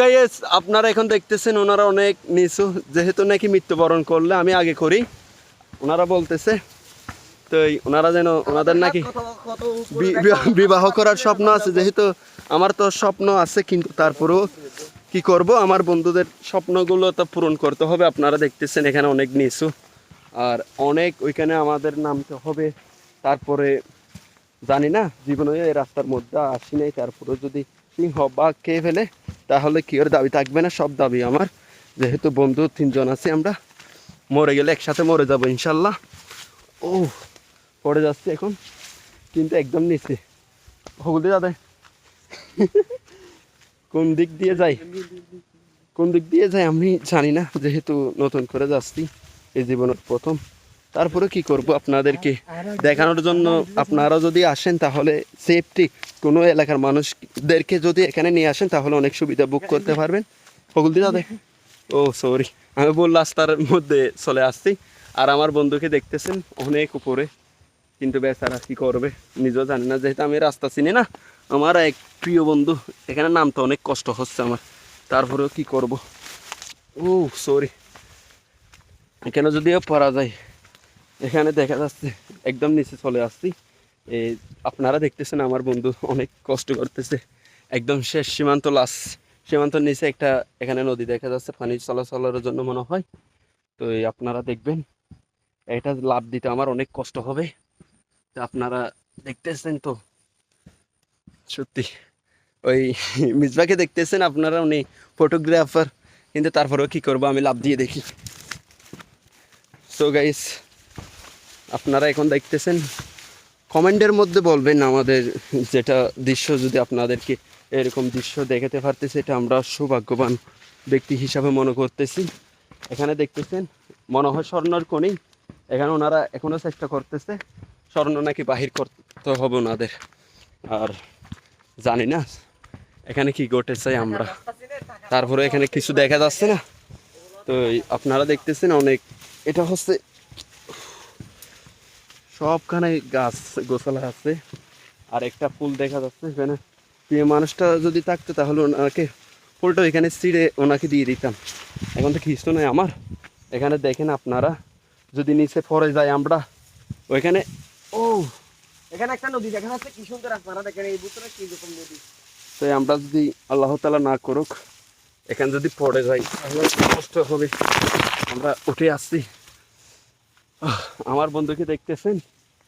Guys আপনারা এখন দেখতেছেন ওনারা অনেক নিচু, যেহেতু নাকি মৃত্যুবরণ করলে আমি আগে করি। ওনারা বলতেছে, তো ওনারা যেন ওনাদের নাকি বিবাহ করার স্বপ্ন আছে। যেহেতু আমার তো স্বপ্ন আছে, কিন্তু তারপরেও কি করব? আমার বন্ধুদের স্বপ্নগুলো তো পূরণ করতে হবে। আপনারা দেখতেছেন এখানে অনেক নিচু। আর অনেক ওইখানে আমাদের নামতে হবে। তারপরে জানি না জীবনে এই রাস্তার মধ্যে আসি নাই। তারপরে যদি সিংহ বা কে ফেলে, তাহলে কি ওর দাবি থাকবে না? সব দাবি আমার। যেহেতু বন্ধু তিনজন আছি আমরা, মরে গেলে একসাথে মরে যাব ইনশাল্লাহ। ও, পড়ে যাচ্ছে এখন, কিন্তু একদম নিচে। হগুলতে যাবে কোন দিক দিয়ে যাই? কোন দিক দিয়ে যাই আমি জানি না, যেহেতু নতুন করে যাচ্ছি, এই জীবনের প্রথম। তারপরে কি করব আপনাদেরকে দেখানোর জন্য? আপনারা যদি আসেন তাহলে সেফটি কোনো এলাকার মানুষদেরকে যদি এখানে নিয়ে আসেন তাহলে অনেক সুবিধা বুক করতে পারবেন। হগুলদি দাদা? ও সরি আমি বল রাস্তার মধ্যে চলে আসছি। আর আমার বন্ধুকে দেখতেছেন, অনেক উপরে। কিন্তু বেচারা কি করবে? নিজেও জানি না, যেহেতু আমি রাস্তা চিনি না। আমার এক প্রিয় বন্ধু, এখানে নামতে অনেক কষ্ট হচ্ছে আমার। তারপরেও কি করব? ও সরি এখানে যদিও পরা যায় এখানে দেখা যাচ্ছে একদম নিচে চলে আসছি। আপনারা দেখতেছেন আমার বন্ধু অনেক কষ্ট করতেছে। একদম শেষ সীমান্ত লাস সীমান্তর নিচে একটা এখানে নদী দেখা যাচ্ছে, পানি চলাচলের জন্য মনে হয়। তো আপনারা দেখবেন, এটা লাভ দিতে আমার অনেক কষ্ট হবে। তো আপনারা দেখতেছেন তো? সত্যি, ওই মিসবাকে দেখতেছেন আপনারা, উনি ফটোগ্রাফার কিন্তু তারপরেও কি করব, আমি লাভ দিয়ে দেখি। সো গাইস আপনারা এখন দেখতেছেন, কমেন্টের মধ্যে বলবেন আমাদের যেটা দৃশ্য, যদি আপনাদেরকে এরকম দৃশ্য দেখাতে পারতেছে, এটা আমরা সৌভাগ্যবান ব্যক্তি হিসাবে মনে করতেছি। এখানে দেখতেছেন মনে হয় স্বর্ণর কোণেই এখানে ওনারা এখনও চেষ্টা করতেছে, স্বর্ণ নাকি বাহির করতে হবে ওনাদের। আর জানি না, এখানে কি ঘটেছে আমরা। তারপরে এখানে কিছু দেখা যাচ্ছে না। তো আপনারা দেখতেছেন অনেক, এটা হচ্ছে সবখানে গাছ গোছালা আছে, আর একটা ফুল দেখা যাচ্ছে এখানে। প্রিয় মানুষটা যদি থাকতো তাহলে ওনাকে ফুলটা এখানে ছিঁড়ে ওনাকে দিয়ে দিতাম। এখন তো খ্রিস্ট নয় আমার। এখানে দেখেন আপনারা, যদি নিচে পড়ে যাই আমরা, ওইখানে ও, এখানে একটা নদী দেখা যাচ্ছে, কি সুন্দর আপনারা দেখেন, এই ভিতরে কি রকম নদী। তো আমরা যদি আল্লাহ তালা না করুক, এখানে যদি পড়ে যাই তাহলে কষ্ট হবে। আমরা উঠে আসছি। আমার বন্ধুকে দেখতেছেন?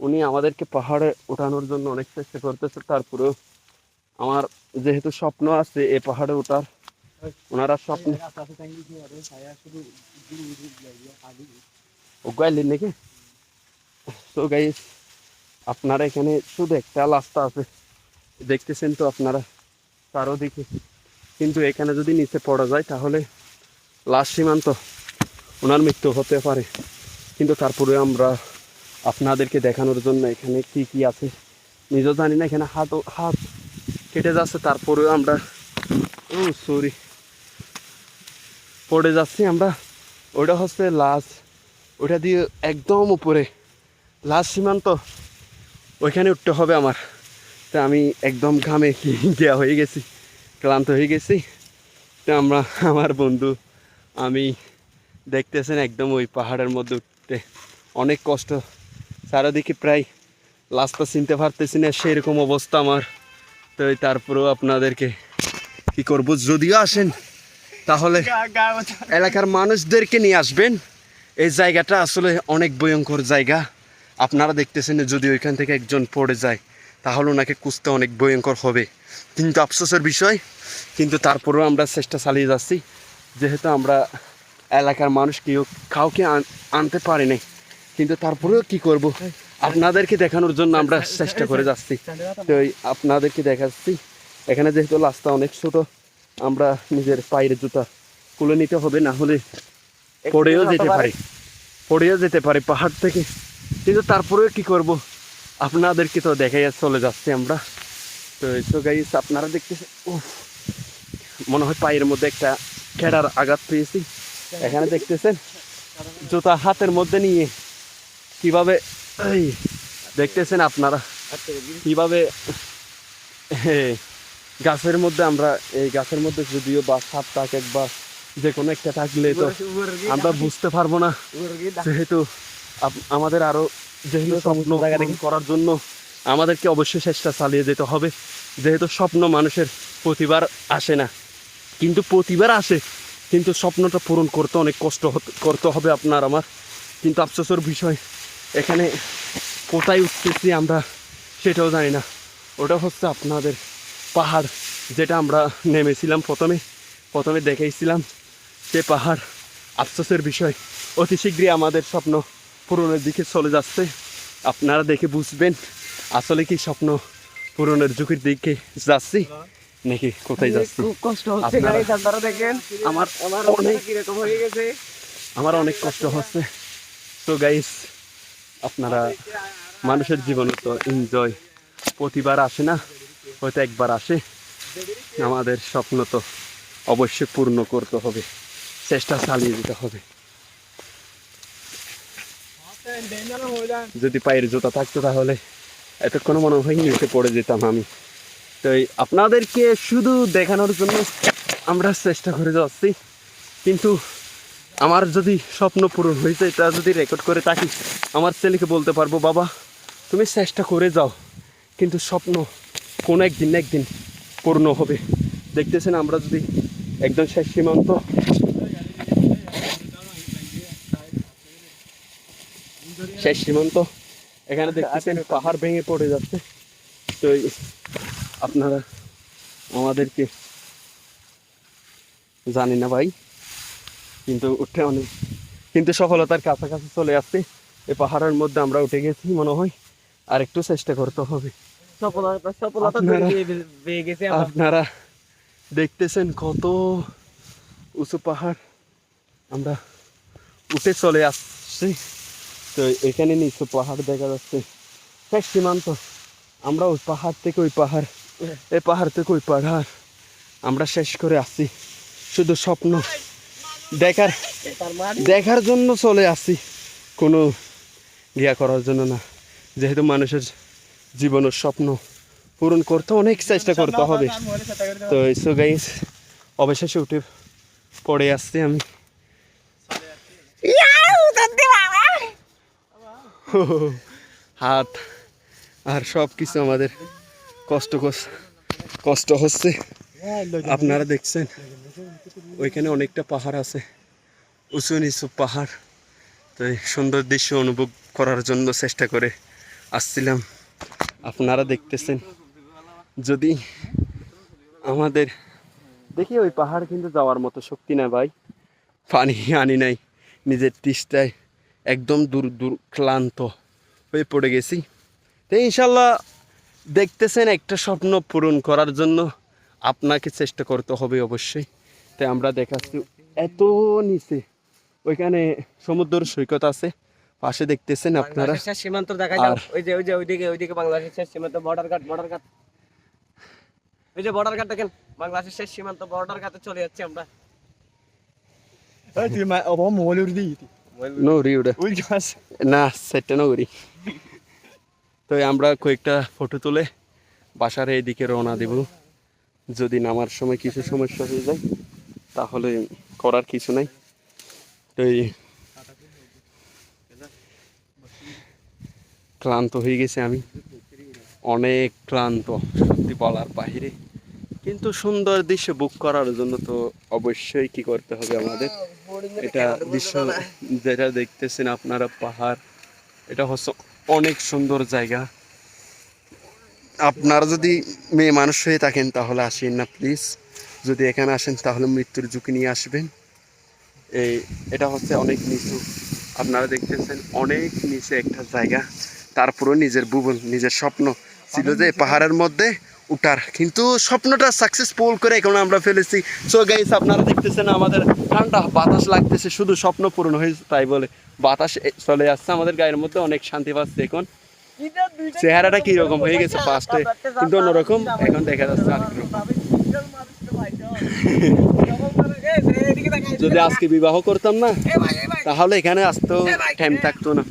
উনি আমাদেরকে পাহাড়ে ওঠানোর জন্য অনেক চেষ্টা করতেছে, তারপরেও আমার যেহেতু স্বপ্ন আছে এ পাহাড়ে ওঠার, ওনারা স্বপ্ন গাইলেন নাকি? তো আপনারা এখানে শুধু একটা রাস্তা আছে, দেখতেছেন তো আপনারা তারও দিকে কিন্তু এখানে যদি নিচে পড়া যায় তাহলে লাশ সীমান্ত ওনার মৃত্যু হতে পারে। কিন্তু তারপরে আমরা আপনাদেরকে দেখানোর জন্য এখানে কি কি আছে নিজেও জানি না, এখানে হাত হাত কেটে যাচ্ছে, তারপরেও আমরা ও সরি পড়ে যাচ্ছি আমরা। ওটা হচ্ছে লাশ। ওটা দিয়ে একদম উপরে। লাশ সীমান্ত। ওইখানে উঠতে হবে আমার। তা আমি একদম ঘামে দেওয়া হয়ে গেছি, ক্লান্ত হয়ে গেছি। তো আমরা আমার বন্ধু, আমি দেখতেছেন একদম ওই পাহাড়ের মধ্যে অনেক কষ্ট। চারিদিকে প্রায় রাস্তা চিনতে পারতেছি না সেরকম অবস্থা আমার। তো তারপরেও আপনাদেরকে কি করব? যদিও আসেন তাহলে এলাকার মানুষদেরকে নিয়ে আসবেন। এই জায়গাটা আসলে অনেক ভয়ঙ্কর জায়গা। আপনারা দেখতেছেন যদি ওইখান থেকে একজন পড়ে যায় তাহলে ওনাকে কুঁচতে অনেক ভয়ঙ্কর হবে। কিন্তু আফসোসের বিষয় কিন্তু তারপরেও আমরা চেষ্টা চালিয়ে যাচ্ছি। যেহেতু আমরা এলাকার মানুষ কেউ কাউকে আনতে পারি নাই। কিন্তু তারপরেও কি করব? আপনাদেরকে দেখানোর জন্য আমরা চেষ্টা করে যাচ্ছি। তো আপনাদেরকে দেখাচ্ছি। এখানে যেহেতু রাস্তা অনেক ছোট আমরা নিজের পায়ের জুতা খুলে নিতে হবে না হলে পড়েও যেতে পারি। পড়েও যেতে পারি পাহাড় থেকে। কিন্তু তারপরেও কি করব? আপনাদেরকে তো দেখাই চলে যাচ্ছি আমরা। তো তো গাইস আপনারা দেখতেছেন উফ, মনে হয় পায়ের মধ্যে একটা খেড়ার আঘাত পেয়েছি। এখানে দেখতেছেন? জুতা হাতের মধ্যে নিয়ে কীভাবে দেখতেছেন আপনারা? কীভাবে গাছের মধ্যে আমরা, এই গাছের মধ্যে যদিও বা সাপ থাকে বা যে কোনো একটা থাকলে তো আমরা বুঝতে পারব না। যেহেতু আমাদের আরও যেহেতু স্বপ্ন করার জন্য আমাদেরকে অবশ্যই চেষ্টা চালিয়ে যেতে হবে। যেহেতু স্বপ্ন মানুষের প্রতিবার আসে না। কিন্তু প্রতিবার আসে কিন্তু স্বপ্নটা পূরণ করতে অনেক কষ্ট করতে হবে আপনার আমার। কিন্তু আফসোসের বিষয়, এখানে কোথায় উঠতেছি আমরা সেটাও জানি না। ওটা হচ্ছে আপনাদের পাহাড়, যেটা আমরা নেমেছিলাম প্রথমে প্রথমে দেখেছিলাম সে পাহাড়। আফসোসের বিষয়, অতি শীঘ্রই আমাদের স্বপ্ন পূরণের দিকে চলে যাচ্ছে। আপনারা দেখে বুঝবেন আসলে কি স্বপ্ন পূরণের ঝুঁকির দিকে যাচ্ছি। নাকি কোথায় যাচ্ছি? খুব কষ্ট হচ্ছে গাইস আপনারা দেখেন। আমার আমার অনেক কীরকম হয়ে গেছে। আমার অনেক কষ্ট হচ্ছে। তো গাইস আপনারা মানুষের জীবনে তো এনজয় প্রতিবার আসে না হয়তো একবার আসে। আমাদের স্বপ্ন তো অবশ্যই পূর্ণ করতে হবে চেষ্টা চালিয়ে যেতে হবে। যদি পায়ের জুতা থাকতো তাহলে এতক্ষণ মনে হয় নিচে পড়ে যেতাম আমি। তো আপনাদেরকে শুধু দেখানোর জন্য আমরা চেষ্টা করে যাচ্ছি। কিন্তু আমার যদি স্বপ্ন পূরণ হয়েছে এটা যদি রেকর্ড করে থাকি, আমার ছেলেকে বলতে পারব, বাবা, তুমি চেষ্টা করে যাও, কিন্তু স্বপ্ন কোনো একদিন একদিন পূর্ণ হবে। দেখতেছেন, আমরা যদি একদম শেষ সীমান্ত। শেষ সীমান্ত। এখানে দেখতেছেন, পাহাড় ভেঙে পড়ে যাচ্ছে। তো আপনারা আমাদেরকে জানি না ভাই। কিন্তু উঠে অনেক কিন্তু সফলতার কাছাকাছি চলে আসছে। এই পাহাড়ের মধ্যে আমরা উঠে গেছি মনে হয়। আর একটু চেষ্টা করতে হবে। আপনারা দেখতেছেন কত উঁচু পাহাড়। আমরা উঠে চলে আসছি। তো এখানে নিচু পাহাড় দেখা যাচ্ছে। সীমান্ত। আমরা ওই পাহাড় থেকে ওই পাহাড় এই পাহাড় থেকে ওই পাহাড় আমরা শেষ করে আসছি শুধু স্বপ্ন। দেখার দেখার জন্য চলে আসি। কোনো গিয়া করার জন্য না। যেহেতু মানুষের জীবনের স্বপ্ন পূরণ করতে অনেক চেষ্টা করতে হবে। তো সো গাইস অবশেষে উঠে পড়ে আসছি আমি। হাত আর সব কিছু আমাদের কষ্ট কষ্ট হচ্ছে। আপনারা দেখছেন, ওইখানে অনেকটা পাহাড় আছে, উঁচু নিচু পাহাড়। তো সুন্দর দৃশ্য অনুভব করার জন্য চেষ্টা করে আসছিলাম। আপনারা দেখতেছেন, যদি আমাদের দেখি ওই পাহাড় কিন্তু যাওয়ার মতো শক্তি না ভাই। পানি আনি নাই, নিজের তৃষ্টায় একদম দূর দূর ক্লান্ত হয়ে পড়ে গেছি। তো ইনশাল্লাহ দেখতেছেন একটা স্বপ্ন পূরণ করার জন্য আপনাকে চেষ্টা করতে হবে অবশ্যই। তাই আমরা দেখাচ্ছি এত নিচে। ওইখানে সমুদ্র সৈকত আছে। পাশে দেখতেছেন আপনারা। সীমান্ত দেখা যায় ওই যে ওই যে ওইদিকে ওইদিকে বাংলাদেশের সীমান্ত বর্ডার গার্ড বর্ডার গার্ড ওই যে বর্ডার গার্ড দেখেন বাংলাদেশের শেষ সীমান্ত বর্ডার গার্ডে চলে যাচ্ছি আমরা। তুই মা মোবাইল উড়ি দিই না সেটা নৌরি। তো আমরা কয়েকটা ফটো তুলে বাসার এইদিকে রওনা দেব। যদি নামার সময় কিছু সমস্যা হয়ে যায়, তাহলে করার কিছু নাই। তো এই ক্লান্ত হয়ে গেছে আমি। অনেক ক্লান্ত, সত্যি বলার বাহিরে। কিন্তু সুন্দর দৃশ্য বুক করার জন্য তো অবশ্যই কি করতে হবে আমাদের? এটা দৃশ্য যেটা দেখতেছেন আপনারা, পাহাড়। এটা হচ্ছে অনেক সুন্দর জায়গা। আপনারা যদি মেয়ে মানুষ হয়ে থাকেন তাহলে আসেন না প্লিজ যদি এখানে আসেন তাহলে মৃত্যুর ঝুঁকি নিয়ে আসবেন। এই, এটা হচ্ছে অনেক নিচু। আপনারা দেখতেছেন অনেক নিচে একটা জায়গা। তারপরেও নিজের ভুবন নিজের স্বপ্ন ছিল যে পাহাড়ের মধ্যে উঠার। কিন্তু স্বপ্নটা সাকসেসফুল করে এখন আমরা ফেলেছি। সো গাইস আপনারা দেখতেছেন আমাদের ঠান্ডা বাতাস লাগতেছে, শুধু স্বপ্ন পূরণ হয়েছে, তাই বলে। বাতাস চলে আসছে আমাদের গায়ের মধ্যে, অনেক শান্তি পাচ্ছে এখন। চেহারাটা কি রকম হয়ে গেছে ফার্স্টে কিন্তু অন্যরকম, এখন দেখা যাচ্ছে আর কি যদি আজকে বিবাহ করতাম না, তাহলে এখানে আসতেও টাইম থাকতো না।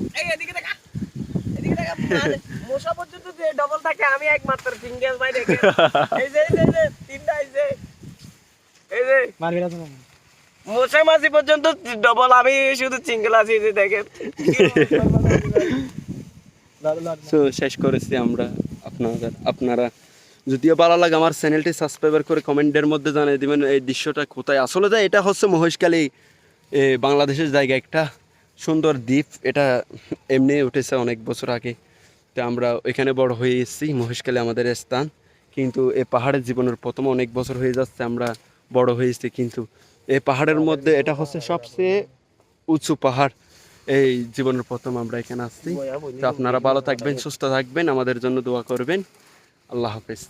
ডবল থাকে আমি একমাত্র সিঙ্গেল ভাই দেখে এই যে এই যে, তিনটা এই যে এই যে। মারবি না তো মোসে মাসি পর্যন্ত ডবল আমি শুধু সিঙ্গেল আছি এই যে দেখেন। সো শেষ করেছি আমরা আপনাদের আপনারা যদিও ভালো লাগে আমার চ্যানেলটি সাবস্ক্রাইবার করে কমেন্টের মধ্যে জানিয়ে দিবেন এই দৃশ্যটা কোথায়। আসলে তো এটা হচ্ছে মহেশখালী এ, বাংলাদেশের জায়গা একটা সুন্দর দ্বীপ। এটা এমনি উঠেছে অনেক বছর আগে। তো আমরা এখানে বড় হয়ে এসেছি মহেশকালে আমাদের স্থান। কিন্তু এ পাহাড়ের জীবনের প্রথম অনেক বছর হয়ে যাচ্ছে, আমরা বড় হয়েছি কিন্তু এই পাহাড়ের মধ্যে এটা হচ্ছে সবচেয়ে উঁচু পাহাড়। এই জীবনের প্রথম আমরা এখানে আসছি। তো আপনারা ভালো থাকবেন, সুস্থ থাকবেন, আমাদের জন্য দোয়া করবেন। আল্লাহ হাফেজ।